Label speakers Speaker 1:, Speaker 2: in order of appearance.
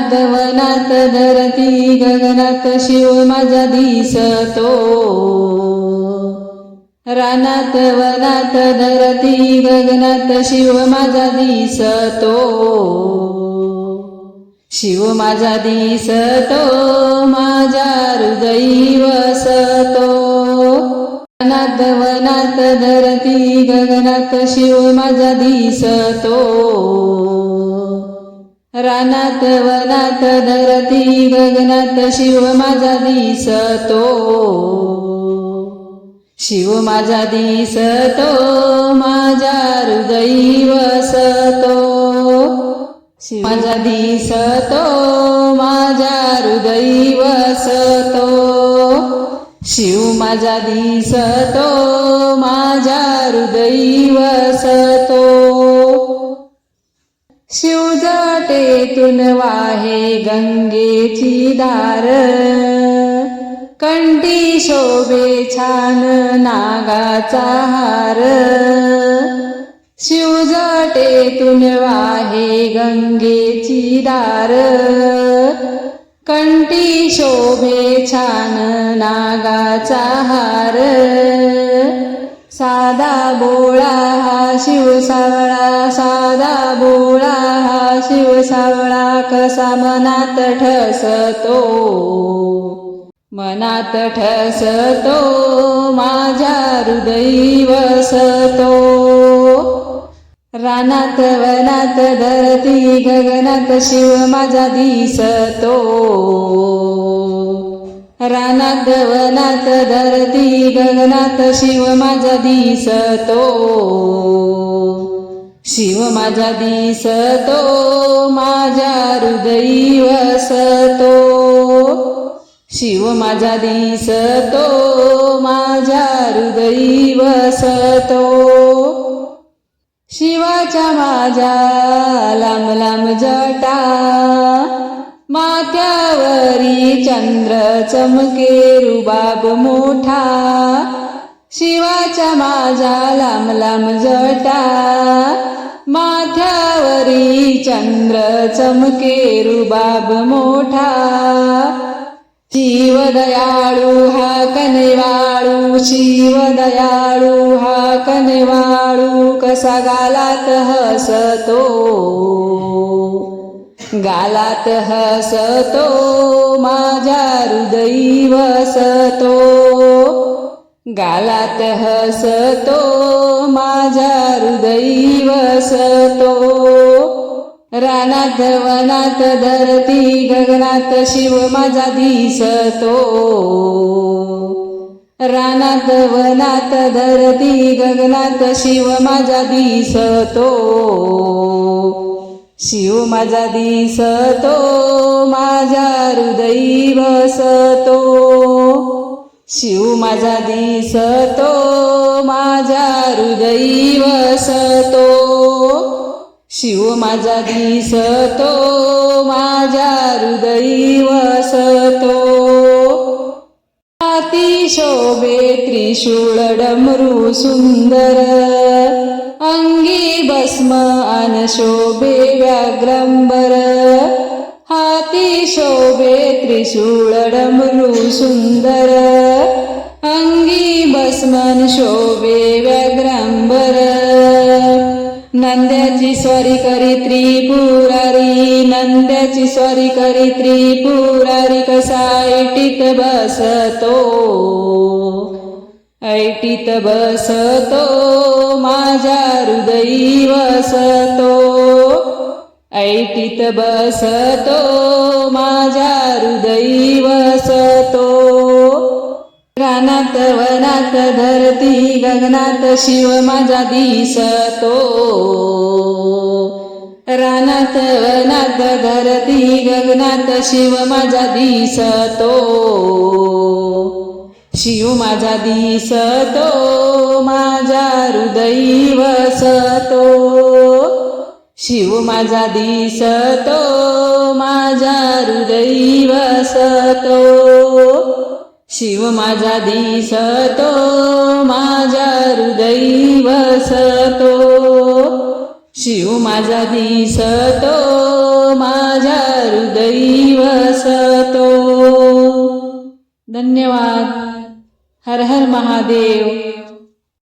Speaker 1: वनात धरती गगनात शिव माझा दिसतो. रानात वनात धरती गगनात शिव माझा दिसतो. शिव माझा दिसतो माझ्या हृदयी वसतो रानात वनात धरती गगनात शिव माझा दिसतो. रानात वनात धरती गगनात शिव माझा दिसतो. शिव माझा दिसतो माझ्या हृदयी वसतो. शिव माझा दिसतो माझ्या हृदयी वसतो. शिव माझा दिसतो माझ्या हृदयी वसतो. शिवजटेतून वाहे गंगेची दार. कंठी शोभे छान नागाचा हार. शिवजटेतून वाहे गंगेची दार. कंठी शोभे छान नागाचा हार. साधा बोळा हा शिव सावळा साधा बोळा हा शिव सावळा कसा मनात ठसतो? मनात ठसतो माझ्या हृदयी वसतो रानात वनात धरती गगनात शिव माझा दिसतो. रानात दवनात धरती गगनात शिव माझा दिसतो. शिव माझा दिसतो माझ्या हृदयी वसतो. शिव माझा दिसतो माझ्या हृदयी वसतो. शिवाच्या माझ्या लांब लांब जटा माथ्यावरी चंद्र चमके रुबाब मोठा. शिवाच्या माझ्या लांब लांब जटा माथ्यावरी चंद्र चमके रुबाब मोठा. शिव दयाळू हा कनेवाळू शिव दयाळू हा कनेवाळू कसा गालात हसतो. गालात हसतो माझ्या हृदयी वसतो गालात हसतो माझ्या हृदयी वसतो रानात वनात धरती गगनात शिव माझा दिसतो. रानात वनात धरती गगनात शिव माझा दिसतो. शिव माझा दिसतो माझ्या हृदयी वसतो शिव माझा दिसतो माझ्या हृदयी वसतो शिव माझा दिसतो माझ्या हृदयी वसतो अतिशोभे त्रिशूळ डमरू सुंदर शोभे व्याग्रंबर हाती शोभे त्रिशूळ डमरू सुंदर. अंगी भस्मन शोभे व्याघ्रंबर नंद्याची स्वारी करी त्रिपुरारी नंद्याची स्वारी करी त्रिपुरारी कसा ऐटीत बसतो? ऐटीत बसतो माझ्या हृदयी वसतो ऐटीत बसतो माझ्या हृदयी वसतो रानात वनात धरती गगनात शिव माझा दिसतो। रानात वनात धरती गगनात शिव माझा दिसतो। शिव माझा दिसतो माझ्या हृदयी वसतो शिव माझा दिसतो माझ्या हृदयी वसतो शिव माझा दिसतो माझ्या हृदयी वसतो शिव माझा दिसतो माझ्या हृदय हृदयी वसतो धन्यवाद. हर हर महादेव।